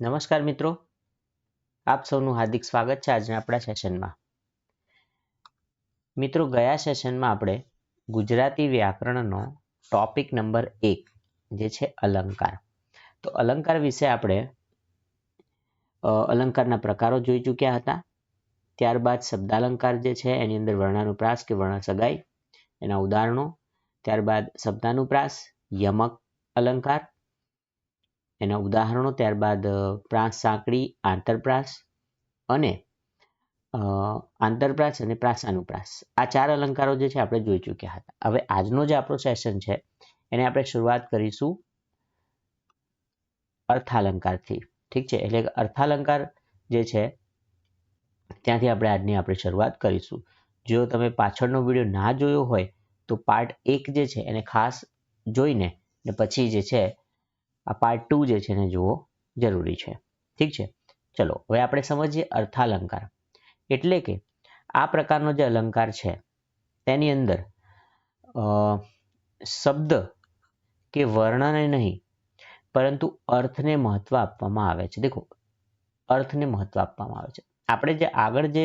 નમસ્કાર મિત્રો. આપ સૌનું હાર્દિક સ્વાગત છે આજના આપણા સેશનમાં. મિત્રો, ગયા સેશનમાં આપણે ગુજરાતી વ્યાકરણનો ટોપિક નંબર એક, જે છે અલંકાર. તો અલંકાર વિશે આપણે અલંકારના પ્રકારો જોઈ ચૂક્યા હતા. ત્યારબાદ શબ્દાલંકાર જે છે, એની અંદર વર્ણાનુપ્રાસ કે વર્ણ સગાઈ એના ઉદાહરણો. ત્યારબાદ શબ્દાનુપ્રાસ, યમક અલંકાર એના ઉદાહરણો ત્યારબાદ પ્રાસ સાંકડી આંતરપ્રાસ અને આંતરપ્રાસ અને પ્રાસાનુપ્રાસ આ ચાર અલંકારો જે છે આપણે જોઈ ચૂક્યા હતા. હવે આજનો જે આપણો સેશન છે, એને આપણે શરૂઆત કરીશું અર્થાલંકારથી. ઠીક છે? એટલે અર્થાલંકાર જે છે, ત્યાંથી આપણે આજની આપણે શરૂઆત કરીશું. જો તમે પાછળનો વીડિયો ના જોયો હોય, તો પાર્ટ એક જે છે એને ખાસ જોઈને ને પછી જે છે આ પાર્ટ ટુ જે છે એને જોવો જરૂરી છે. ઠીક છે? ચલો, હવે આપણે સમજીએ અર્થાલંકાર. એટલે કે આ પ્રકારનો જે અલંકાર છે, તેની અંદર શબ્દ કે વર્ણને નહીં, પરંતુ અર્થને મહત્વ આપવામાં આવે છે. દેખો, અર્થને મહત્વ આપવામાં આવે છે. આપણે જે આગળ જે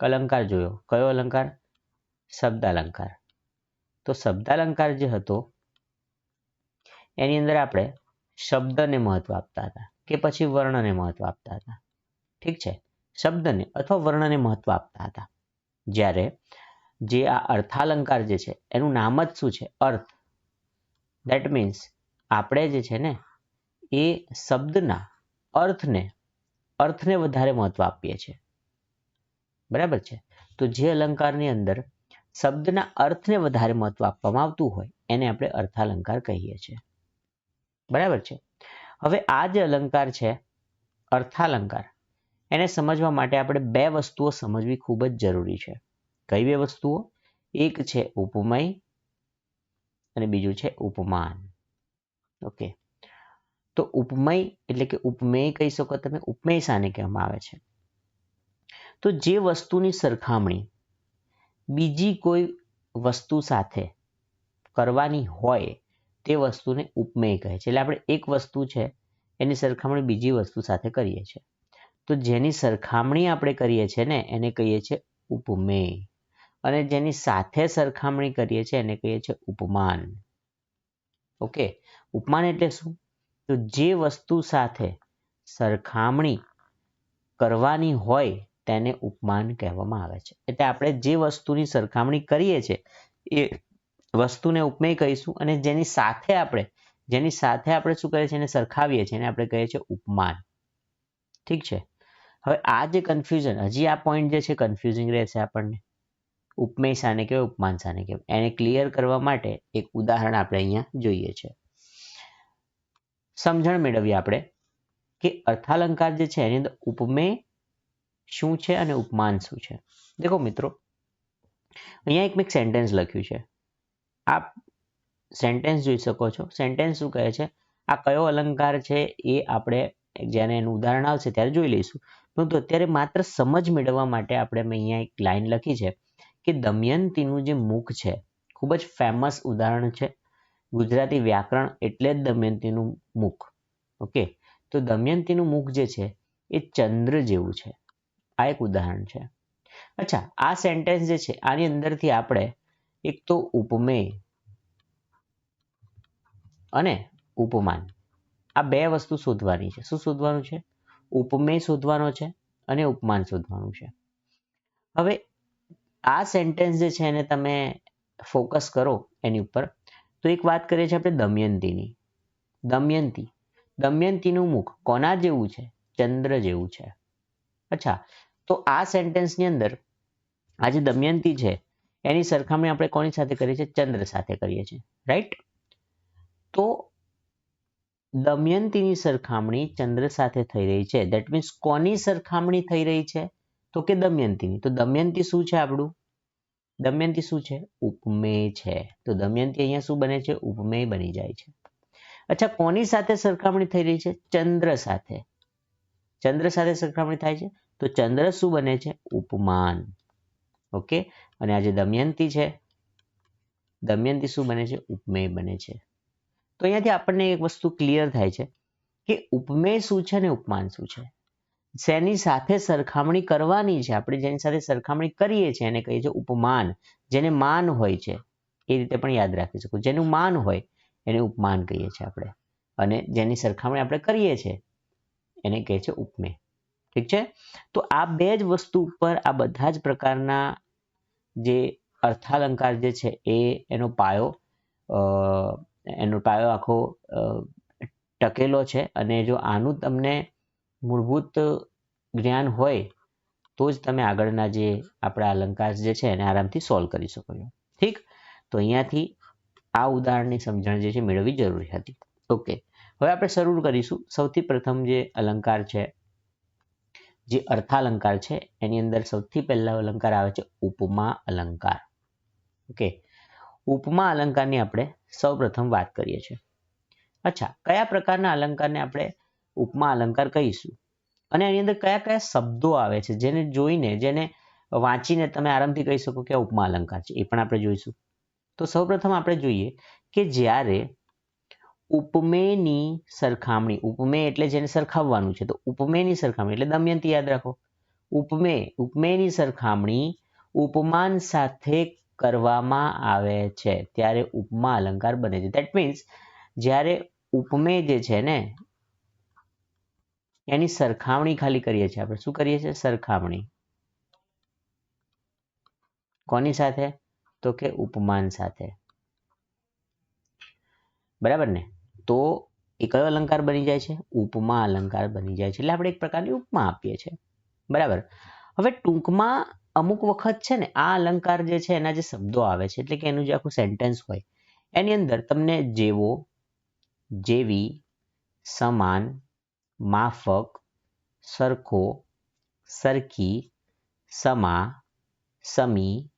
અલંકાર જોયો, કયો અલંકાર? શબ્દાલંકાર. તો શબ્દાલંકાર જે હતો, એની અંદર આપણે શબ્દને મહત્વ આપતા હતા કે પછી વર્ણને મહત્વ આપતા હતા. ઠીક છે? શબ્દને અથવા વર્ણને મહત્વ આપતા હતા. જ્યારે જે આ અર્થાલંકાર જે છે, એનું નામ જ શું છે? અર્થ. દેટ મીન્સ આપણે જે છે ને, એ શબ્દના અર્થને અર્થને વધારે મહત્વ આપીએ છીએ. બરાબર છે? તો જે અલંકારની અંદર શબ્દના અર્થને વધારે મહત્વ આપવામાં આવતું હોય, એને આપણે અર્થાલંકાર કહીએ છીએ. બરાબર છે. હવે આ જે અલંકાર છે, અર્થાલંકાર, એને સમજવા માટે આપણે બે વસ્તુઓ સમજવી ખૂબ જ જરૂરી છે. કઈ બે વસ્તુઓ? એક છે ઉપમય અને બીજું છે ઉપમાન. ઓકે. તો ઉપમય એટલે કે ઉપમેય કહી શકો તમે, ઉપમેય શાને કહેવામાં આવે છે. તો જે વસ્તુની સરખામણી બીજી કોઈ વસ્તુ સાથે કરવાની હોય તે વસ્તુને ઉપમેય કહે છે. એટલે આપણે એક વસ્તુ છે, એની સરખામણી બીજી વસ્તુ સાથે કરીએ છીએ. તો જેની સરખામણી આપણે કરીએ છીએ ને, એને કહીએ છીએ ઉપમેય. અને જેની સાથે સરખામણી કરીએ છીએ, એને કહીએ છીએ ઉપમાન. ઓકે? ઉપમાન એટલે શું? તો જે વસ્તુ સાથે સરખામણી કરવાની હોય, તેને ઉપમાન કહેવામાં આવે છે. એટલે આપણે જે વસ્તુની સરખામણી કરીએ છીએ, એ વસ્તુને ઉપમેય કહીશું અને જેની સાથે આપણે, જેની સાથે આપણે શું કરીએ છીએ? એને સરખાવીએ છીએ. એને આપણે કહીએ છીએ ઉપમાન. ઠીક છે? હવે આ જે કન્ફ્યુઝન હજી આ પોઈન્ટ જે છે કન્ફ્યુઝિંગ રહેશે આપણને. ઉપમેય સાને કહેવાય, ઉપમાન સાને કહેવાય. એને ક્લિયર કરવા માટે એક ઉદાહરણ આપણે અહીંયા જોઈએ છે. સમજણ મેળવીએ આપણે કે અર્થાલંકાર જે છે, એની અંદર ઉપમેય શું છે અને ઉપમાન શું છે? દેખો મિત્રો, અહીંયા એક મેં સેન્ટેન્સ લખ્યું છે. આપ સેન્ટેન્સ જોઈ શકો છો. સેન્ટેન્સ શું કહે છે? આ કયો અલંકાર છે એ આપણે જ્યારે એનું ઉદાહરણ આવશે ત્યારે જોઈ લઈશું. પરંતુ અત્યારે માત્ર સમજ મેળવવા માટે આપણે મેં અહીંયા એક લાઈન લખી છે કે દમયંતીનું જે મુખ છે, ખૂબ જ ફેમસ ઉદાહરણ છે. ગુજરાતી વ્યાકરણ એટલે જ દમયંતીનું મુખ. ઓકે? તો દમયંતીનું મુખ જે છે એ ચંદ્ર જેવું છે. આ એક ઉદાહરણ છે. અચ્છા, આ સેન્ટેન્સ જે છે આની અંદરથી આપણે એક તો ઉપમેય અને ઉપમાન. આ બે વસ્તુ શોધવાની છે. શું શોધવાનું છે? ઉપમેય શોધવાનો છે અને ઉપમાન શોધવાનું છે. હવે આ સેન્ટેન્સ જે છે એને તમે ફોકસ કરો એની ઉપર. તો એક વાત કરીએ છીએ આપણે દમયંતીની. દમયંતી. દમયંતીનું મુખ કોના જેવું છે? ચંદ્ર જેવું છે. અચ્છા. તો આ સેન્ટેન્સની અંદર આ જે દમયંતી છે એની સરખામણી આપણે કોની સાથે કરીએ છીએ? ચંદ્ર સાથે કરીએ છીએ. રાઈટ તો દમયંતીની સરખામણી ચંદ્ર સાથે થઈ રહી છે. દેટ મીન્સ કોની સરખામણી થઈ રહી છે? તો કે દમયંતીની. તો દમયંતી શું છે આપણું? દમયંતી શું છે? ઉપમેય છે. તો દમયંતી અહીંયા શું બને છે? ઉપમેય બની જાય છે. અચ્છા, કોની સાથે સરખામણી થઈ રહી છે? ચંદ્ર સાથે. ચંદ્ર સાથે સરખામણી થાય છે? તો ચંદ્ર શું બને છે? ઉપમાન. ઓકે? અને આ જે દમયંતી છે, દમયંતી શું બને છે? ઉપમેય બને છે. તો અહીંયાથી આપણને એક વસ્તુ ક્લિયર થાય છે કે ઉપમેય શું છે અને ઉપમાન શું છે? શેની સાથે સરખામણી કરવાની છે, આપણે જેની સાથે સરખામણી કરીએ છીએ, એને કહીએ છીએ ઉપમાન. જેને માન હોય છે, એ રીતે પણ યાદ રાખી શકો. જેનું માન હોય, એને ઉપમાન કહીએ છીએ આપણે. અને જેની સરખામણી આપણે કરીએ છીએ, એને કહે છે ઉપમેય. ઠીક છે? તો આ બે જ વસ્તુ ઉપર આ બધા જ પ્રકારના જે અર્થાલંકાર જે છે એ એનો પાયો એનો પાયો આખો ટકેલો છે અને જો આનું તમને મૂળભૂત જ્ઞાન હોય તો જ તમે આગળના જે આપણા અલંકાર જે છે એને આરામથી સોલ્વ કરી શકો છો. ઠીક? તો અહીંયાથી આ ઉદાહરણની સમજણ જે છે મેળવવી જરૂરી હતી. ઓકે. હવે આપણે શરૂ કરીશું. સૌથી પ્રથમ જે અલંકાર છે જે અર્થાલંકાર છે, એની અંદર સૌથી પહેલા અલંકાર આવે છે ઉપમા અલંકાર ઓકે? ઉપમા અલંકારની આપણે સૌપ્રથમ વાત કરીએ છીએ. અચ્છા, કયા પ્રકારના અલંકારને આપણે ઉપમા અલંકાર કહીશું? અને એની અંદર કયા કયા શબ્દો આવે છે, જેને જોઈને, જેને વાંચીને તમે આરામથી કહી શકો કે ઉપમા અલંકાર છે, એ પણ આપણે જોઈશું. તો સૌપ્રથમ આપણે જોઈએ કે જ્યારે ઉપમેયની સરખામણી, ઉપમેય એટલે જેને સરખાવવાનું છે, તો ઉપમેયની સરખામણી, એટલે દમયંતી યાદ રાખો. ઉપમેય, ઉપમેયની સરખામણી ઉપમાન સાથે કરવામાં આવે છે, ત્યારે ઉપમા અલંકાર બને છે. દેટ મીન્સ જ્યારે ઉપમેય જે છે ને, એની સરખામણી ખાલી કરીએ છીએ આપણે. શું કરીએ છીએ? સરખામણી. કોની સાથે? તો કે ઉપમાન સાથે. બરાબર ને? તો એ કયો અલંકાર બની જાય છે? ઉપમા અલંકાર બની જાય છે. એટલે આપણે એક પ્રકારની ઉપમા આપીએ છીએ. બરાબર? હવે ટૂંકમાં અમુક વખત છે ને આ અલંકાર જે છે એના જે શબ્દો આવે છે, એટલે કે એનું જે આખું સેન્ટેન્સ હોય, એની અંદર તમને જેવો, જેવી, સમાન, માફક, સરખો, સરખી, સમા, સમી,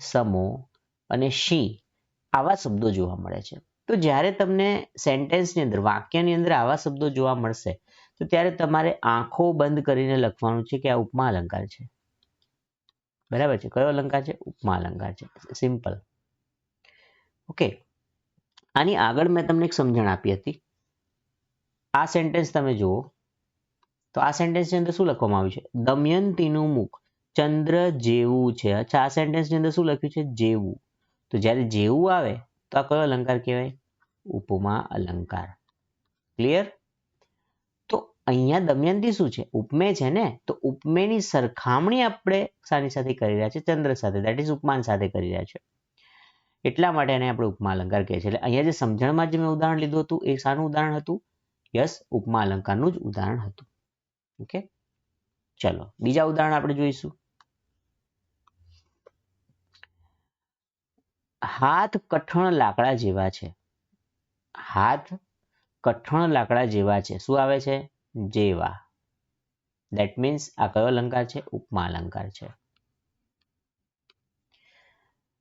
સમો અને શી આવા શબ્દો જોવા મળે છે. તો જ્યારે તમને સેન્ટેન્સની અંદર, વાક્યની અંદર આવા શબ્દો જોવા મળશે, તો ત્યારે તમારે આંખો બંધ કરીને લખવાનું છે કે આ ઉપમા અલંકાર છે. બરાબર છે? કયો અલંકાર છે? ઉપમા અલંકાર છે. સિમ્પલ ઓકે આની આગળ મેં તમને એક સમજણ આપી હતી. આ સેન્ટેન્સ તમે જુઓ. તો આ સેન્ટેન્સની અંદર શું લખવામાં આવ્યું છે? દમયંતીનું મુખ ચંદ્ર જેવું છે. અચ્છા, આ સેન્ટેન્સની અંદર શું લખ્યું છે? જેવું. તો જ્યારે જેવું આવે તો આ કયો અલંકાર કહેવાય? ઉપમા અલંકાર. ક્લિયર તો અહીંયા દમયંતી શું છે? ઉપમે છે ને? તો ઉપમેયની સરખામણી આપણે શાની સાથે કરી રહ્યા છે ચંદ્ર સાથે. દેટ ઇઝ ઉપમાન સાથે કરી રહ્યા છે એટલા માટે એને આપણે ઉપમા અલંકાર કહે છે. એટલે અહીંયા જે સમજણમાં જે મેં ઉદાહરણ લીધું હતું, એ શાનું ઉદાહરણ હતું? યસ ઉપમા અલંકારનું જ ઉદાહરણ હતું. ઓકે ચલો, બીજા ઉદાહરણ આપણે જોઈશું. હાથ કઠણ લાકડા જેવા છે. હાથ કઠણ લાકડા જેવા છે. શું આવે છે? જેવા. દેટ મીન્સ આ કયો અલંકાર છે? ઉપમા અલંકાર છે.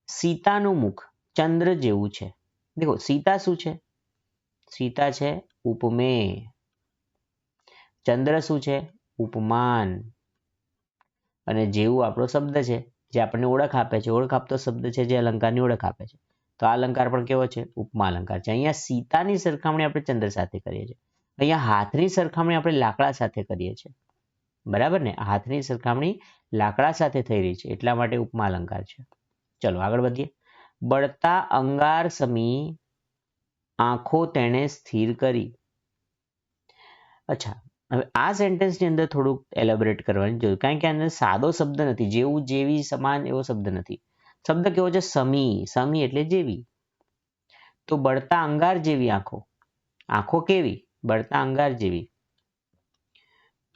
સીતાનું મુખ ચંદ્ર જેવું છે. દેખો, સીતા શું છે? સીતા છે ઉપમે. ચંદ્ર શું છે? ઉપમાન. અને જેવું આપણો શબ્દ છે. જે આપણને ઓળખ આપે છે. ઓળખ આપતો શબ્દ છે જે અલંકારની ઓળખ આપે છે. તો આ અલંકાર પણ કેવો છે? ઉપમા અલંકાર છે. અહીંયા સીતાની સરખામણી આપણે ચંદ્ર સાથે કરીએ છીએ. અહીંયા હાથની સરખામણી આપણે લાકડા સાથે કરીએ છીએ. બરાબર ને? હાથની સરખામણી લાકડા સાથે થઈ રહી છે. એટલા માટે ઉપમા અલંકાર છે. ચલો આગળ વધીએ. બળતા અંગાર સમી આંખો તેણે સ્થિર કરી. અચ્છા. હવે આ સેન્ટેન્સની અંદર થોડુંક એલેબોરેટ કરવાની જરૂર, કારણ કે આને સાદો શબ્દ નથી, જેવું જેવી સમાન એવો શબ્દ નથી. શબ્દ કેવો છે? સમી સમી એટલે જેવી. તો બળતા અંગાર જેવી આંખો. આંખો કેવી? બળતા અંગાર જેવી.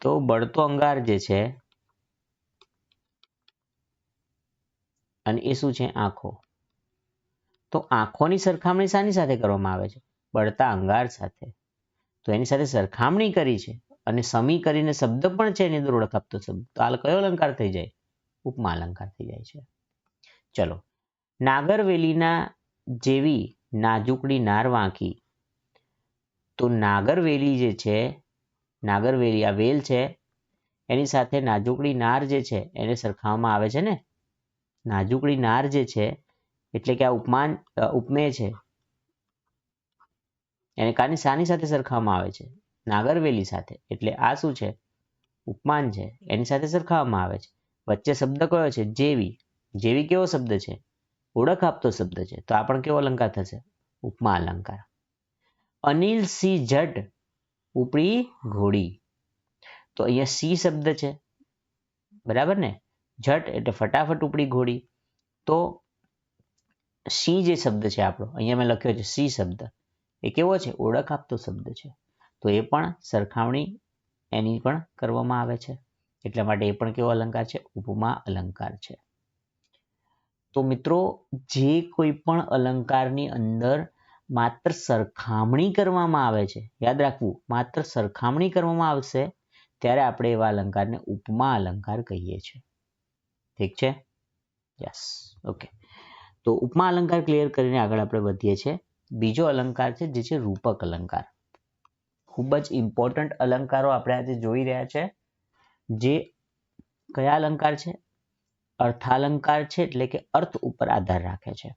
તો બળતો અંગાર જે છે, અને એ શું છે? આંખો. તો આંખોની સરખામણી શાની સાથે કરવામાં આવે છે? બળતા અંગાર સાથે. તો એની સાથે સરખામણી કરી છે. અને સમી કરીને શબ્દ પણ છે એની અંદર ઓળખ આપતો શબ્દ. તો હાલ કયો અલંકાર થઈ જાય? ઉપમા અલંકાર થઈ જાય છે. ચલો. નાગરવેલીના જેવી નાજુકડી નાર વાંકી. તો નાગરવેલી જે છે, નાગરવેલી આ વેલ છે, એની સાથે નાજુકડી નાર જે છે, એને સરખાવવામાં આવે છે ને? નાજુકડી નાર જે છે, એટલે કે આ ઉપમાન ઉપમેય છે, એને કાની શાની સાથે સરખાવવામાં આવે છે? નાગરવેલી સાથે. એટલે આ શું છે? ઉપમાન છે. એની સાથે સરખાવવામાં આવે છે. વચ્ચે શબ્દ કયો છે? જેવી. જેવી કેવો શબ્દ છે? ઓળખ આપતો શબ્દ છે. તો આ પણ કેવો અલંકાર થશે? ઉપમા અલંકાર. અનિલ સી જટ ઉપરી ઘોડી. તો અહીંયા સી શબ્દ છે. બરાબર ને? જટ એટલે ફટાફટ ઉપડી ઘોડી. તો સી જે શબ્દ છે આપણો, અહીંયા મેં લખ્યો છે સી શબ્દ. એ કેવો છે? ઓળખ આપતો શબ્દ છે. તો એ પણ સરખામણી એની પણ કરવામાં આવે છે. એટલા માટે એ પણ કેવો અલંકાર છે? ઉપમા અલંકાર છે. તો મિત્રો, જે કોઈ પણ અલંકારની અંદર માત્ર સરખામણી કરવામાં આવે છે, યાદ રાખવું, માત્ર સરખામણી કરવામાં આવશે, ત્યારે આપણે એવા અલંકારને ઉપમા અલંકાર કહીએ છીએ. ઠીક છે? યસ. ઓકે. તો ઉપમા અલંકાર ક્લિયર કરીને આગળ આપણે વધીએ છીએ. બીજો અલંકાર છે, જે છે રૂપક અલંકાર. ખૂબ જ ઇમ્પોર્ટન્ટ અલંકારો આપણે આજે જોઈ રહ્યા છે. જે કયા અલંકાર છે? અર્થાલંકાર છે, એટલે કે અર્થ ઉપર આધાર રાખે છે.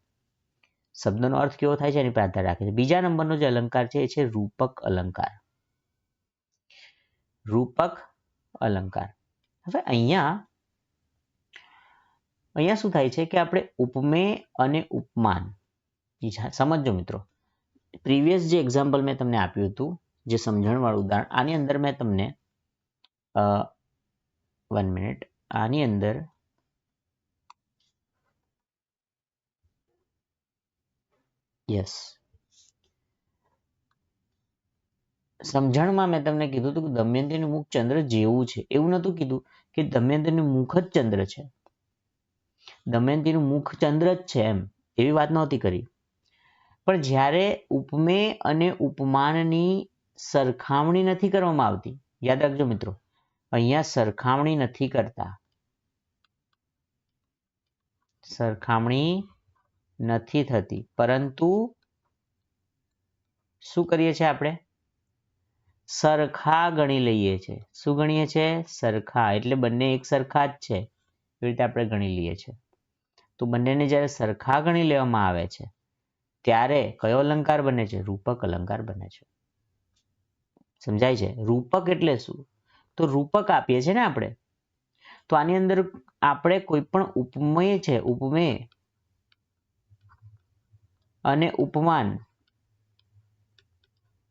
શબ્દનો અર્થ કેવો થાય છે? એની પર આધાર રાખે છે. બીજા નંબરનો જે અલંકાર છે, એ છે રૂપક અલંકાર. રૂપક અલંકાર. હવે અહીંયા અહીંયા શું થાય છે કે આપણે ઉપમેય અને ઉપમાન. સમજજો મિત્રો. પ્રીવિયસ જે એક્ઝામ્પલ મેં તમને આપ્યું હતું જે સમજણવાળું ઉદાહરણ, આની અંદર મેં તમને વન મિનિટ આની અંદર યસ સમજણમાં મેં તમને કીધું હતું કે દમયંતીનું મુખ ચંદ્ર જેવું છે. એવું નહોતું કીધું કે દમયંતીનું મુખ જ ચંદ્ર છે. દમયંતીનું મુખ ચંદ્ર જ છે એમ. એવી વાત નહોતી કરી. પણ જ્યારે ઉપમે અને ઉપમાનની સરખામણી નથી કરવામાં આવતી. યાદ રાખજો મિત્રો. અહીંયા સરખામણી નથી કરતા. સરખામણી નથી થતી. પરંતુ શું કરીએ છીએ આપણે? સરખા ગણી લઈએ છીએ. શું ગણીએ છીએ? સરખા. એટલે બંને એક સરખા જ છે. એવી રીતે આપણે ગણી લઈએ છીએ. તો બંનેને જ્યારે સરખા ગણી લેવામાં આવે છે, ત્યારે કયો અલંકાર બને છે? રૂપક અલંકાર બને છે. સમજાય છે? રૂપક એટલે શું? તો રૂપક આપીએ છીએ ને આપણે? તો આની અંદર આપણે કોઈ પણ ઉપમેય છે, ઉપમેય અને ઉપમાન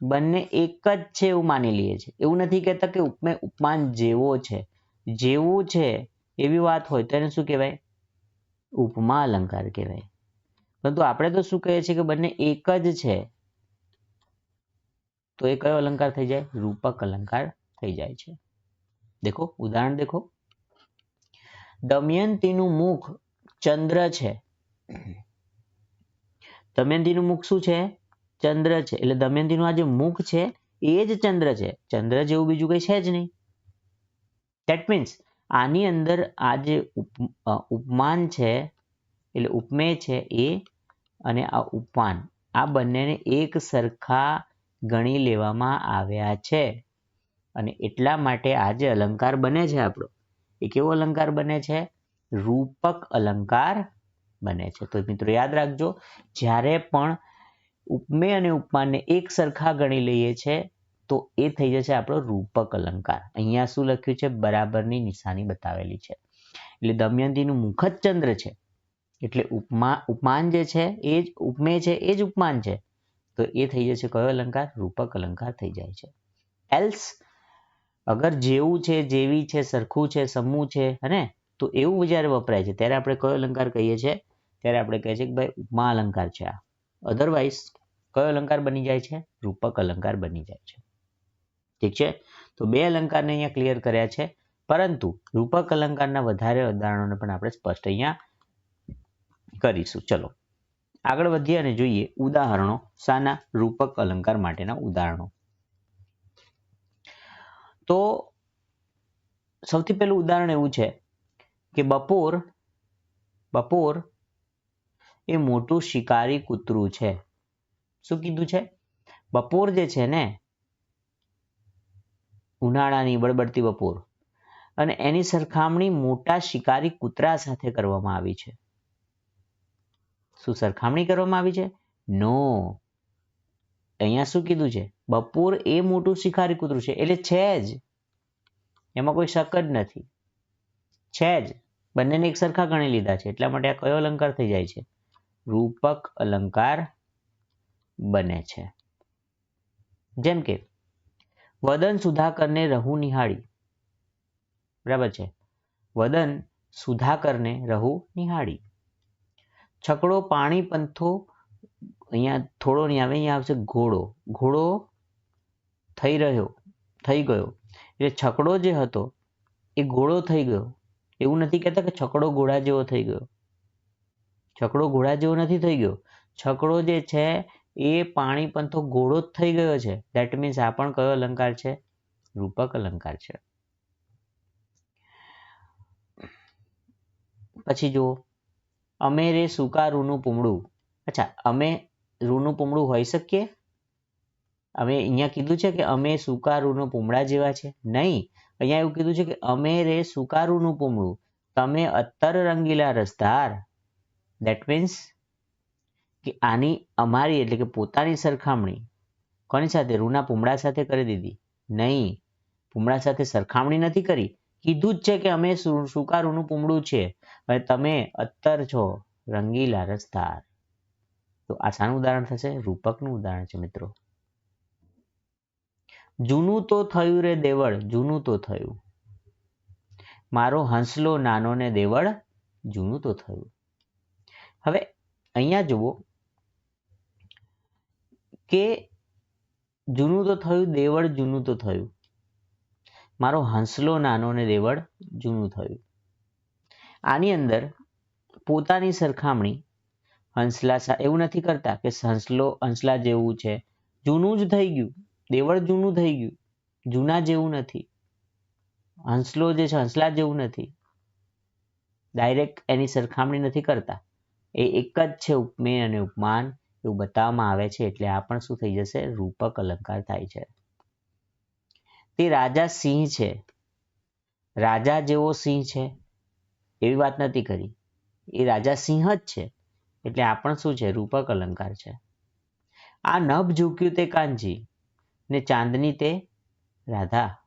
બંને એક જ છે એવું માની લઈએ છીએ. એવું નથી કહેતા કે ઉપમેય, ઉપમાન જેવો છે. જેવું છે એવી વાત હોય તો એને શું કહેવાય? ઉપમા અલંકાર કહેવાય. પરંતુ આપણે તો શું કહીએ છીએ કે બંને એક જ છે? તો એ કયો અલંકાર થઈ જાય? રૂપક અલંકાર થઈ જાય છે. દેખો, ઉદાહરણ દેખો. દમયંતીનું મુખ ચંદ્ર છે. દમયંતીનું મુખ શું છે? ચંદ્ર છે. એટલે દમયંતીનું આ જે મુખ છે, એ જ ચંદ્ર છે. ચંદ્ર જેવું બીજું કઈ છે જ નહીં. ધેટ મીન્સ આની અંદર આ જે ઉપમાન છે, એટલે ઉપમેય છે એ અને આ ઉપમાન, આ બંનેને એક સરખા ગણી લેવામાં આવ્યા છે. અને એટલા માટે આ જે અલંકાર બને છે આપણો. એ કેવો અલંકાર બને છે? રૂપક અલંકાર બને છે. તો મિત્રો યાદ રાખજો, જ્યારે પણ ઉપમેય અને ઉપમાનને એક સરખા ગણી લઈએ છે, તો એ થઈ જશે આપણો રૂપક અલંકાર. અહીંયા શું લખ્યું છે? બરાબરની નિશાની બતાવેલી છે. એટલે દમયંતીનું મુખ જ ચંદ્ર છે. એટલે ઉપમા, ઉપમાન જે છે એ જ ઉપમેય છે એ જ ઉપમાન છે. તો એ થઈ જશે કયો અલંકાર? રૂપક અલંકાર થઈ જાય છે. એલ્સ અગર જેવું છે, જેવી છે, સરખું છે, સમૂહ છે હે તો એવું જ્યારે વપરાય છે, ત્યારે આપણે કયો અલંકાર કહીએ છીએ? ત્યારે આપણે કહીએ છીએ કે ભાઈ ઉપમા અલંકાર છે આ. અધરવાઇઝ કયો અલંકાર બની જાય છે? રૂપક અલંકાર બની જાય છે. ઠીક છે? તો બે અલંકારને અહીંયા ક્લિયર કર્યા છે. પરંતુ રૂપક અલંકારના વધારે ઉદાહરણોને પણ આપણે સ્પષ્ટ અહીંયા કરીશું. ચલો. આગળ વધીએ અને જોઈએ ઉદાહરણો સાના રૂપક અલંકાર માટેના ઉદાહરણો. તો સૌથી પહેલું ઉદાહરણ એવું છે કે બપોર બપોર એ મોટું શિકારી કૂતરું છે. શું કીધું છે? બપોર જે છે ને, ઉનાળાની બળબડતી બપોર. અને એની સરખામણી મોટા શિકારી કૂતરા સાથે કરવામાં આવી છે. શું સરખામણી કરવામાં આવી છે? નો અહીંયા શું કીધું છે? બપોર એ મોટું શિકારી કૂતરું છે. એટલે છે જ. એમાં કોઈ શક જ નથી. છે જ. બંનેને એક સરખા ગણી લીધા છે. એટલા માટે આ કયો અલંકાર થઈ જાય છે? રૂપક અલંકાર બને છે. જેમ કે, વદન સુધાકરને રહુ નિહાળી. બરાબર છે? વદન સુધાકરને રહુ નિહાળી. છકડો, પાણી, પંથો, અહીંયા થોડો નહીં આવે, અહીંયા આવશે ઘોડો. ઘોડો થઈ રહ્યો, થઈ ગયો. એટલે છકડો જે હતો, એ ઘોડો થઈ ગયો. એવું નથી કહેતા કે છકડો ઘોડા જેવો થઈ ગયો. છકડો ઘોડા જેવો નથી થઈ ગયો. છકડો જે છે, એ પાણી, પંથો ઘોડો જ થઈ ગયો છે. દેટ મીન્સ આ પણ કયો અલંકાર છે? રૂપક અલંકાર છે. પછી જુઓ. અમે રે સૂકા રૂનું પૂમડું. અચ્છા, અમે રૂનું પૂમડું હોઈ શકીએ? અમે અહીંયા કીધું છે કે અમે સૂકા રૂનું પૂમડા જેવા છે. નહીં, અહીંયા એવું કીધું છે કે અમે રે સૂકા રૂનું પૂમડું. તમે અત્તર રંગીલા રસધાર. દેટ મીન્સ કે આની અમારી એટલે કે પોતાની સરખામણી કોની સાથે? રૂના પૂમડા સાથે કરી દીધી. નહીં, પૂમડા સાથે સરખામણી નથી કરી. કીધું જ છે કે અમે સુ- સૂકા પૂમડું છે. હવે તમે અત્તર છો, રંગીલા રસધાર. તો આ શાનું ઉદાહરણ થશે? રૂપકનું ઉદાહરણ છે મિત્રો. જૂનું તો થયું રે દેવળ, જૂનું તો થયું. મારો હંસલો નાનો ને દેવળ, જૂનું તો થયું. હવે અહીંયા જુઓ કે જૂનું તો થયું, દેવળ જૂનું તો થયું. મારો હંસલો નાનો ને દેવળ જૂનું થયું. આની અંદર પોતાની સરખામણી હંસલા એવું નથી કરતા કે હંસલો, હંસલા જેવું છે. જૂનું જ થઈ ગયું. દેવળ જૂનું થઈ ગયું. જૂના જેવું નથી. હંસલો જે છે, હંસલા જેવું નથી. ડાયરેક્ટ એની સરખામણી નથી કરતા. એ એક જ છે ઉપમેય અને ઉપમાન, એવું બતાવવામાં આવે છે, એટલે આ પણ શું થઈ જશે? રૂપક અલંકાર થાય છે. તે રાજા સિંહ છે. રાજા જેવો સિંહ છે. એવી વાત નથી કરી. એ રાજા સિંહ જ છે. એટલે આ પણ શું છે? રૂપક અલંકાર છે. આ નભ ઝૂક્યું તે કાનજી ને ચાંદની તે રાધા.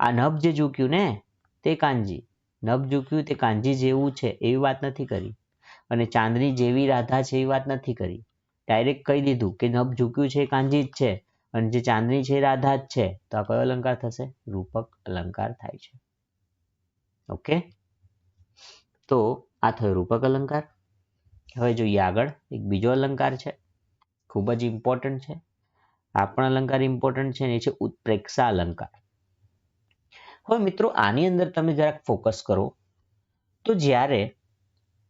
આ નભ જે ઝૂક્યું ને તે કાનજી. નભ ઝૂક્યું તે કાનજી જેવું છે એવી વાત નથી કરી. અને ચાંદની જેવી રાધા છે એવી વાત નથી કરી. ડાયરેક્ટ કહી દીધું કે નભ ઝૂક્યું છે કાંજી જ છે. અને જે ચાંદની છે એ રાધા જ છે. તો આ કયો અલંકાર થશે? રૂપક અલંકાર થાય છે. ઓકે? તો આ થયો રૂપક અલંકાર. હવે જોઈએ આગળ. એક બીજો અલંકાર છે. ખૂબ જ ઇમ્પોર્ટન્ટ છે. આ પણ અલંકાર ઇમ્પોર્ટન્ટ છે એ છે ઉત્પ્રેક્ષા અલંકાર. હવે મિત્રો, આની અંદર તમે જરાક ફોકસ કરો. તો જ્યારે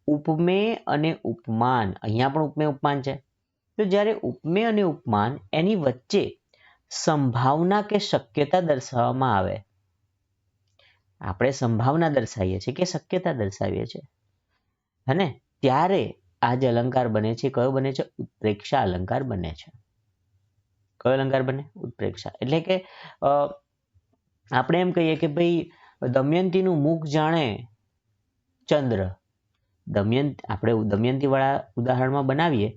ઉપમેય અને ઉપમાન, અહીંયા પણ ઉપમેય ઉપમાન છે. તો જ્યારે ઉપમેય અને ઉપમાન એની વચ્ચે સંભાવના કે શક્યતા દર્શાવવામાં આવે, આપણે સંભાવના દર્શાવીએ છીએ કે શક્યતા દર્શાવીએ છીએ. અને ત્યારે આ જે અલંકાર બને છે કયો બને છે? ઉત્પ્રેક્ષા અલંકાર બને છે. કયો અલંકાર બને? ઉત્પ્રેક્ષા. એટલે કે આપણે એમ કહીએ કે ભાઈ દમયંતીનું મુખ જાણે ચંદ્ર. દમયંત, આપણે દમયંતી વાળા ઉદાહરણમાં બનાવીએ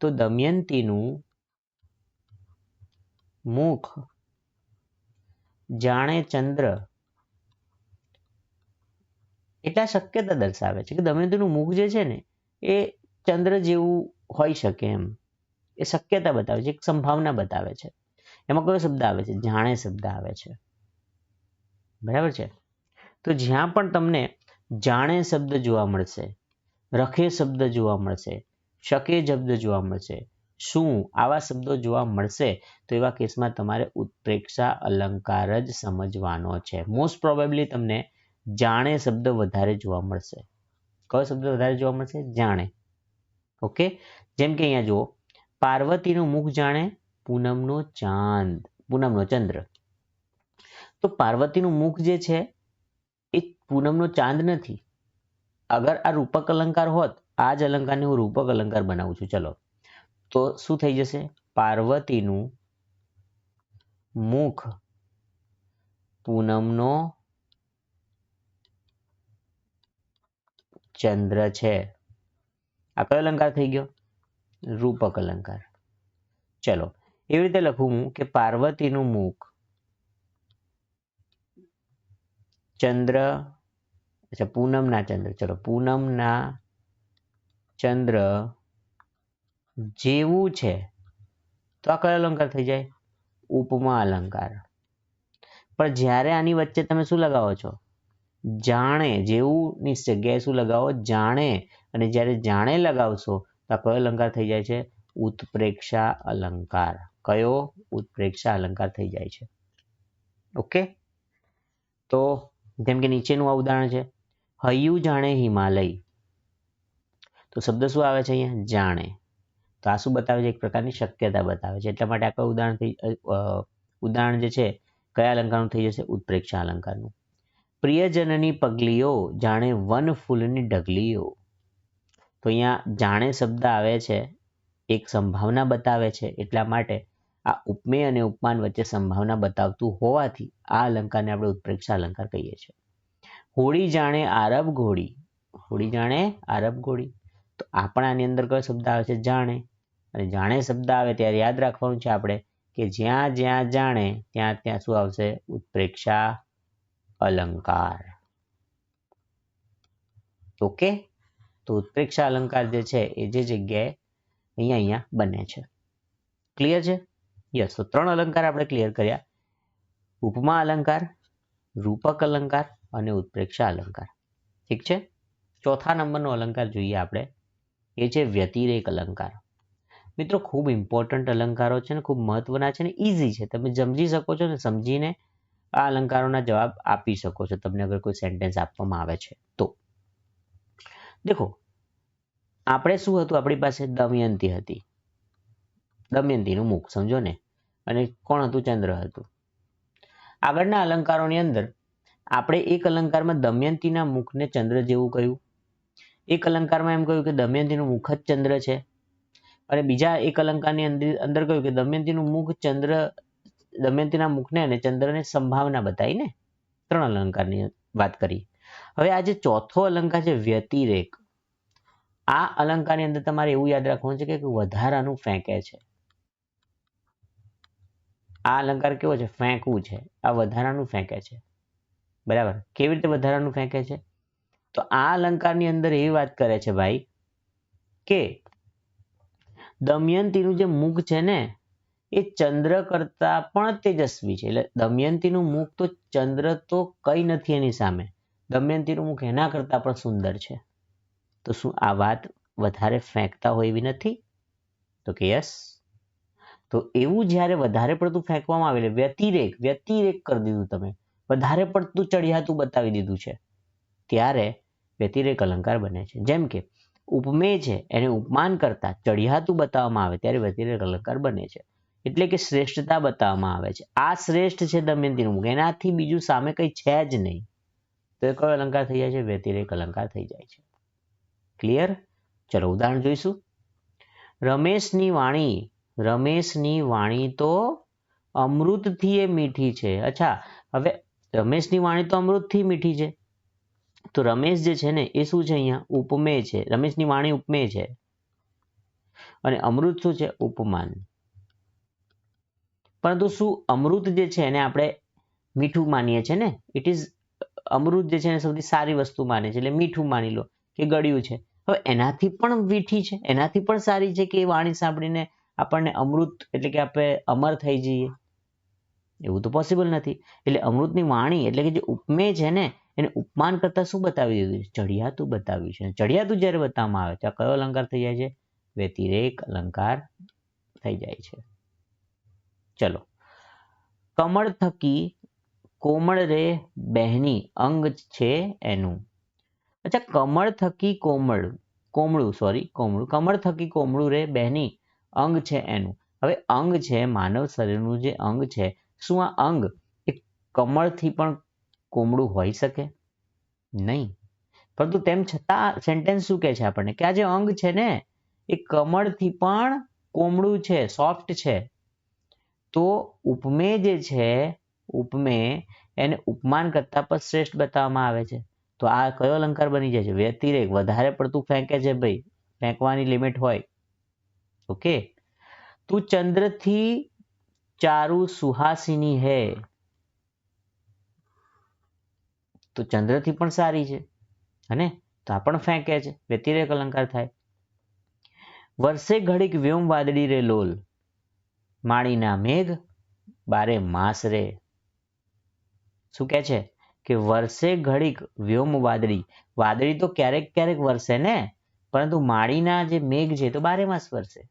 તો દમયંતીનું મુખ જાણે ચંદ્ર એટલા શક્યતા દર્શાવે છે કે દમયંતીનું મુખ જે છે ને, એ ચંદ્ર જેવું હોઈ શકે એમ. એ શક્યતા બતાવે છે, એક સંભાવના બતાવે છે. એમાં કયો શબ્દ આવે છે? જાણે શબ્દ આવે છે. બરાબર છે? તો જ્યાં પણ તમને જાણે શબ્દ જોવા મળશે, રખે શબ્દ જોવા મળશે શકે શબ્દ જોવા મળશે. શું આવા શબ્દો જોવા મળશે? તો એવા કેસમાં તમારે ઉત્પ્રેક્ષા અલંકાર જ સમજવાનો છે. મોસ્ટ પ્રોબેબલી તમને જાણે શબ્દ વધારે જોવા મળશે. કયો શબ્દ વધારે જોવા મળશે? જાણે. ઓકે જેમ કે અહીંયા જુઓ. પાર્વતીનું મુખ જાણે, પૂનમનો ચાંદ, પૂનમનો ચંદ્ર. તો પાર્વતીનું મુખ જે છે, એ પૂનમનો ચાંદ નથી. અગર આ રૂપક અલંકાર હોત આ જ અલંકારને હું રૂપક અલંકાર બનાવું છું. ચલો. તો શું થઈ જશે? પાર્વતીનું મુખ પૂનમનો ચંદ્ર છે. આ કયો અલંકાર થઈ ગયો? રૂપક અલંકાર. ચલો. એવી રીતે લખું હું કે પાર્વતીનું મુખ ચંદ્ર, અચ્છા, પૂનમના ચંદ્ર. ચલો, પૂનમના ચંદ્ર જેવું છે, તો આ કયો અલંકાર થઈ જાય? ઉપમા અલંકાર. પણ જ્યારે આની વચ્ચે તમે શું લગાવો છો? જાણે જેવું ની જગ્યાએ શું લગાવો? જાણે. અને જ્યારે જાણે લગાવશો, તો આ કયો અલંકાર થઈ જાય છે? ઉત્પ્રેક્ષા અલંકાર. કયો ઉત્પ્રેક્ષા અલંકાર થઈ જાય છે? ઓકે? તો જેમ કે નીચેનું આ ઉદાહરણ છે, હૈયું જાણે હિમાલય. તો શબ્દ શું આવે છે અહીંયા? જાણે. તો આ શું બતાવે છે? એક પ્રકારની શક્યતા બતાવે છે. એટલા માટે આ કયું ઉદાહરણ થઈ ઉદાહરણ જે છે, કયા અલંકારનું થઈ જશે? ઉત્પ્રેક્ષા અલંકારનું. પ્રિયજનની પગલીઓ જાણે વન ફૂલની ઢગલીઓ. તો અહીંયા જાણે શબ્દ આવે છે, એક સંભાવના બતાવે છે. એટલા માટે આ ઉપમેય અને ઉપમાન વચ્ચે સંભાવના બતાવતું હોવાથી આ અલંકારને આપણે ઉત્પ્રેક્ષા અલંકાર કહીએ છીએ. હોળી જાણે આરબ ઘોડી. હોળી જાણે આરબ ઘોડી. તો આપણાની અંદર કયો શબ્દ આવે છે? જાણે. અને જાણે શબ્દ આવે ત્યારે યાદ રાખવાનું છે આપણે કે જ્યાં જ્યાં જાણે ત્યાં ત્યાં શું આવશે? ઉત્પ્રેક્ષા, અલંકાર. ઓકે? તો ઉત્પ્રેક્ષા, અલંકાર જે છે એ જે જગ્યાએ અહીંયા અહીંયા બને છે. ક્લિયર છે? યસ તો ત્રણ અલંકાર આપણે ક્લિયર કર્યા. ઉપમા અલંકાર, રૂપક અલંકાર અને ઉત્પ્રેક્ષા અલંકાર. ઠીક છે? ચોથા નંબરનો અલંકાર જોઈએ આપણે. એ છે વ્યતિરેક અલંકાર. મિત્રો, ખૂબ ઇમ્પોર્ટન્ટ અલંકારો છે ને, ખૂબ મહત્વના છે ને ઇઝી છે. તમે સમજી શકો છો ને, સમજીને આ અલંકારોના જવાબ આપી શકો છો, તમને અગર કોઈ સેન્ટેન્સ આપવામાં આવે છે તો. દેખો, આપણે શું હતું? આપણી પાસે દમયંતી હતી. દમયંતીનું મુખ, સમજો ને? અને કોણ હતું? ચંદ્ર હતું. આગળના અલંકારોની અંદર, આપણે એક અલંકારમાં દમયંતીના મુખને ચંદ્ર જેવું કહ્યું. એક અલંકારમાં એમ કહ્યું કે દમયંતીનું મુખ જ ચંદ્ર છે. અને બીજા એક અલંકારની અંદર કહ્યું કે દમયંતીનું મુખ ચંદ્ર, દમયંતીના મુખને અને ચંદ્રને સંભાવના બતાવીને ત્રણ અલંકારની વાત કરી. હવે આ જે ચોથો અલંકાર છે વ્યતિરેક, આ અલંકારની અંદર તમારે એવું યાદ રાખવાનું છે કે વધારાનું ફેંકે છે. આ અલંકાર કેવો છે? ફેંકવું છે. આ વધારાનું ફેંકે છે. બરાબર? કેવી રીતે વધારાનું ફેંકે છે? તો આ અલંકારની અંદર એવી વાત કરે છે ભાઈ કે દમયંતીનું જે મુખ છે ને, એ ચંદ્ર કરતા પણ તેજસ્વી છે. એટલે દમયંતીનું મુખ તો ચંદ્ર તો કઈ નથી એની સામે. દમયંતીનું મુખ એના કરતા પણ સુંદર છે. તો શું આ વાત વધારે ફેંકતા હોય એવી નથી? તો કે યસ. તો એવું જ્યારે વધારે પડતું ફેંકવામાં આવે, એટલે વ્યતિરેક વ્યતિરેક કરી દીધું તમે. વધારે પડતું ચડિયાતું બતાવી દીધું છે. ત્યારે વ્યતિરેક અલંકાર બને છે. જેમ કે ઉપમેય છે, એને ઉપમાન કરતા ચડિયાતું બતાવવામાં આવે ત્યારે વ્યતિરેક અલંકાર બને છે. એટલે કે શ્રેષ્ઠતા બતાવવામાં આવે છે. આ શ્રેષ્ઠ છે દમયંતીનું એનાથી બીજું સામે કંઈ છે જ નહીં. તો એ કયો અલંકાર થઈ જાય છે? વ્યતિરેક અલંકાર થઈ જાય છે. ક્લિયર ચલો ઉદાહરણ જોઈશું. રમેશની વાણી રમેશની વાણી તો અમૃતથી એ મીઠી છે. અચ્છા, હવે રમેશની વાણી તો અમૃતથી મીઠી છે. તો રમેશ જે છે ને, એ શું છે અહીંયા? ઉપમેય છે. રમેશની વાણી ઉપમેય છે. અને અમૃત શું છે? ઉપમાન. પરંતુ શું અમૃત જે છે એને આપણે મીઠું માનીએ છીએ ને? ઇટ ઇઝ અમૃત જે છે એને સૌથી સારી વસ્તુ માને છે. એટલે મીઠું માની લો કે ગળ્યું છે. હવે એનાથી પણ મીઠી છે. એનાથી પણ સારી છે કે એ વાણી સાંભળીને આપણને અમૃત એટલે કે આપણે અમર થઈ જઈએ? એવું તો પોસિબલ નથી. એટલે અમૃતની વાણી એટલે કે જે ઉપમેય છે ને એને ઉપમાન કરતા શું બતાવી દીધું છે? ચડિયાતું બતાવ્યું છે. ચડિયાતું જ્યારે બતાવવામાં આવે તો કયો અલંકાર થઈ જાય છે? વ્યતિરેક અલંકાર થઈ જાય છે. ચલો. કમળ થકી કોમળ રે બહેની અંગ છે એનું. અચ્છા, કમળ થકી કોમળ, કોમળું સોરી કોમળું. કમળ થકી કોમળું રે બહેની અંગ છે એનું. હવે અંગ છે, માનવ શરીરનું જે અંગ છે, શું આ અંગ એ કમળથી પણ કોમળું હોઈ શકે? નહીં. પરંતુ તેમ છતાં સેન્ટેન્સ શું કહે છે આપણને? કે આ જે અંગ છે ને, એ કમળથી પણ કોમળું છે સોફ્ટ છે. તો ઉપમે જે છે, ઉપમે એને ઉપમાન કરતા પણ શ્રેષ્ઠ બતાવવામાં આવે છે. તો આ કયો અલંકાર બની જાય છે? વ્યતિરેક. વધારે પડતું ફેંકે છે ભાઈ. ફેંકવાની લિમિટ હોય. ઓકે તું ચંદ્રથી ચારુ સુહાસિની હે. તો ચંદ્રથી પણ સારી છે અને તો આ પણ ફેંકે છે, વ્યતિરેક અલંકાર થાય. વર્ષે ઘડીક વ્યોમ વાદળી રે લોલ, માળીના મેઘ બારે માસ રે. શું કહે છે? કે વર્ષે ઘડીક વ્યોમ વાદળી વાદળી તો ક્યારેક ક્યારેક વરસે ને? પરંતુ માળીના જે મેઘ છે તો બારે માસ વરસે.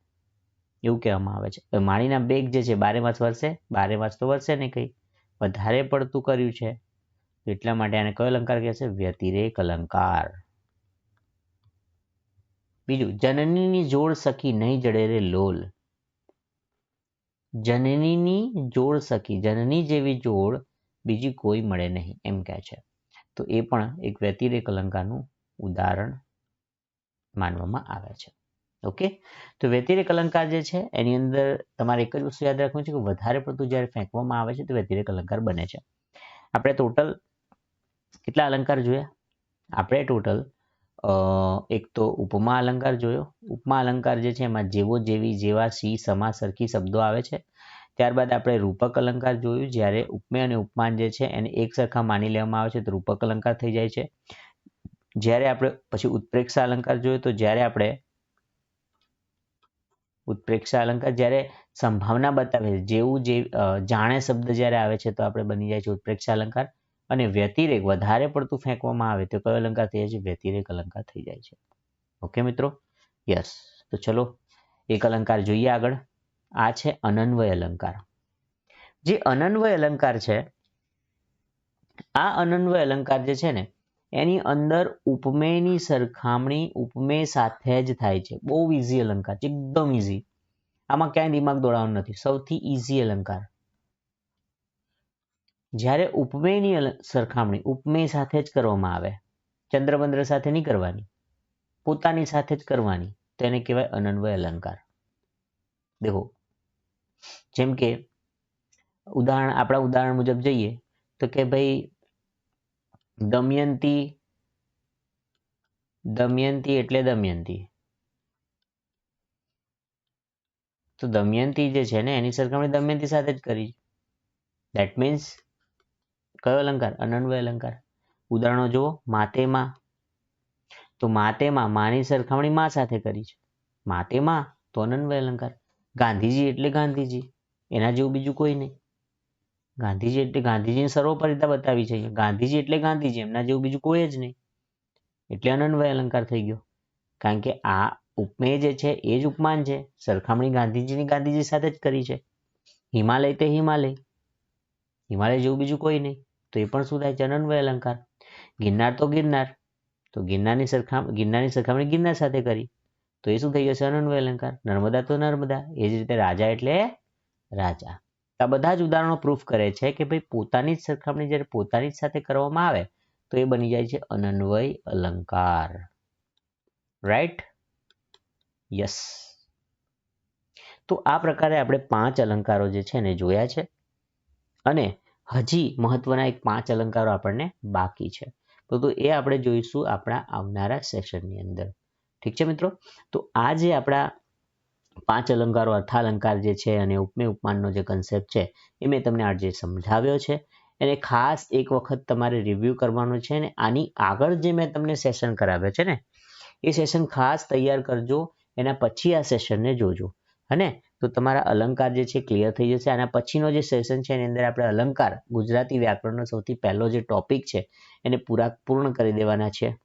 એવું કહેવામાં આવે છે. માળીના મેઘ જે છે બારે માસ વરસે, બારે માસ તો વરસે નહીં કઈ. વધારે પડતું કર્યું છે. એટલા માટે આને કયો અલંકાર કહે છે? વ્યતિરેક અલંકાર. બીજું, જનનીની જોડ સખી નહીં જડે રે લોલ. જનનીની જોડ સખી, જનની જેવી જોડ બીજી કોઈ મળે નહીં, એમ કહે છે. તો એ પણ એક વ્યતિરેક અલંકારનું ઉદાહરણ માનવામાં આવે છે. ઓકે? તો વ્યતિરેક અલંકાર જે છે, એની અંદર તમારે એક જ વસ્તુ યાદ રાખવું છે કે વધારે પડતું જ્યારે ફેંકવામાં આવે છે, તો વ્યતિરેક અલંકાર બને છે. આપણે ટોટલ કેટલા અલંકાર જોયા? આપણે ટોટલ એક તો ઉપમા અલંકાર જોયો. ઉપમા અલંકાર જે છે એમાં જેવો, જેવી, જેવા, સી, સમા, સરખી શબ્દો આવે છે. ત્યારબાદ આપણે રૂપક અલંકાર જોયું. જ્યારે ઉપમેય અને ઉપમાન જે છે એને એક સરખા માની લેવામાં આવે છે, તો રૂપક અલંકાર થઈ જાય છે. જ્યારે આપણે, પછી ઉત્પ્રેક્ષા અલંકાર જોયો, તો જ્યારે આપણે ઉત્પ્રેક્ષા અલંકાર, જ્યારે સંભાવના બતાવે છે જેવું જે જાણે શબ્દ જ્યારે આવે છે, તો આપણે બની જાય છે ઉત્પ્રેક્ષા અલંકાર. અને વ્યતિરેક વધારે પડતું ફેંકવામાં આવે તો કયો અલંકાર થઈ જાય છે? વ્યતિરેક અલંકાર થઈ જાય છે. ઓકે મિત્રો? યસ. તો ચલો, એક અલંકાર જોઈએ આગળ. આ છે અનન્વય અલંકાર. જે અનન્વય અલંકાર છે, આ અનન્વય અલંકાર જે છે ને, એની અંદર ઉપમેયની સરખામણી ઉપમેય સાથે જ થાય છે. બહુ ઇઝી અલંકાર છે. એકદમ ઇઝી આમાં ક્યાંય દિમાગ દોડાવવાનું નથી. સૌથી ઇઝી અલંકાર. જ્યારે ઉપમેયની સરખામણી ઉપમેય સાથે જ કરવામાં આવે ચંદ્રબંદ્ર સાથે નહીં કરવાની, પોતાની સાથે જ કરવાની, તો એને કહેવાય અનન્વય અલંકાર. દેખો, જેમ કે ઉદાહરણ, આપણા ઉદાહરણ મુજબ જઈએ, તો કે ભાઈ દમયંતી દમયંતી એટલે દમયંતી. તો દમયંતી જે છે ને, એની સરખામણી દમયંતી સાથે જ કરી. દેટ મીન્સ કયો અલંકાર? અનન્વય અલંકાર. ઉદાહરણો જુઓ, માતેમાં. તો માતેમાં માની સરખામણી માં સાથે કરી છે. માતેમાં તો અનન્વય અલંકાર. ગાંધીજી એટલે ગાંધીજી. એના જેવું બીજું કોઈ નહીં. ગાંધીજી એટલે ગાંધીજીની સર્વોપરિતા બતાવી છે. ગાંધીજી એટલે ગાંધીજી, એમના જેવું બીજું કોઈ જ નહીં. એટલે અનન્વય અલંકાર થઈ ગયો. કારણ કે આ ઉપમેય જે છે, એ જ ઉપમાન છે. સરખામણી ગાંધીજીની ગાંધીજી સાથે જ કરી છે. હિમાલય તે હિમાલય. હિમાલય જેવું બીજું કોઈ નહીં. તો એ પણ શું થાય? છે અનન્વય અલંકાર. ગિરનાર તો ગિરનાર. તો ગિરનારની સરખામણી ગિરનારની સરખામણી ગિરનાર સાથે કરી. તો એ શું થઈ જશે? અનન્વય અલંકાર. નર્મદા તો નર્મદા. એ જ રીતે રાજા એટલે રાજા. આ બધા જ ઉદાહરણો પ્રૂફ કરે છે કે ભાઈ પોતાની જ સરખામણી જ્યારે પોતાની જ સાથે કરવામાં આવે, તો એ બની જાય છે અનન્વય અલંકાર. રાઈટ યસ તો આ પ્રકારે આપણે પાંચ અલંકારો જે છે ને જોયા છે. અને હજી મહત્વના એક પાંચ અલંકારો આપણને બાકી છે. તો તો એ આપણે જોઈશું આપણા આવનારા સેશનની અંદર. ઠીક છે મિત્રો? તો આ જે આપણા પાંચ અલંકારો, અર્થાલંકાર જે છે અને ઉપમે ઉપમાનનો જે કન્સેપ્ટ છે, એ મેં તમને આજે સમજાવ્યો છે. એને ખાસ એક વખત તમારે રિવ્યૂ કરવાનું છે ને આની આગળ જે મેં તમને સેશન કરાવ્યો છે ને, એ સેશન ખાસ તૈયાર કરજો, એના પછી આ સેશનને જોજો. અને તો તમારા અલંકાર જે છે ક્લિયર થઈ જશે. આના પછીનો જે સેશન છે, એની અંદર આપણે અલંકાર, ગુજરાતી વ્યાકરણનો સૌથી પહેલો જે ટોપિક છે, એને પૂરા પૂર્ણ કરી દેવાના છે.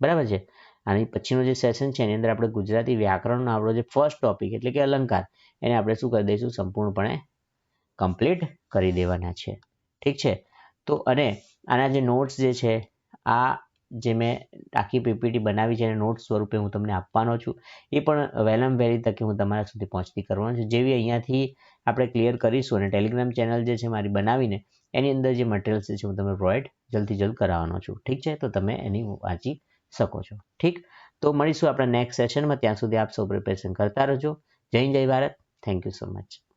બરાબર છે? આની પછીનો જે સેશન છે, એની અંદર આપણે ગુજરાતી વ્યાકરણનો આપણો જે ફર્સ્ટ ટોપિક એટલે કે અલંકાર, એને આપણે શું કરી દઈશું? સંપૂર્ણપણે કમ્પ્લીટ કરી દેવાના છે. ઠીક છે? તો અને આના જે નોટ્સ જે છે, આ જે મેં આખી પીપીટી બનાવી છે એને નોટ્સ સ્વરૂપે હું તમને આપવાનો છું, એ પણ વહેલામ વહેલી તકે હું તમારા સુધી પહોંચતી કરવાનો છું. જેવી અહીંયાથી આપણે ક્લિયર કરીશું અને ટેલિગ્રામ ચેનલ જે છે મારી બનાવીને, એની અંદર જે મટીરિયલ્સ છે હું તમને પ્રોવાઈડ જલ્દી જલ્દ કરાવવાનો છું. ઠીક છે? તો તમે એની વાંચી શકો છો. ઠીક? તો મળીશું આપણા નેક્સ્ટ સેશનમાં ત્યાં સુધી આપ સૌ પ્રિપેરેશન કરતા રહેજો. જય જય Bharat. Thank you so much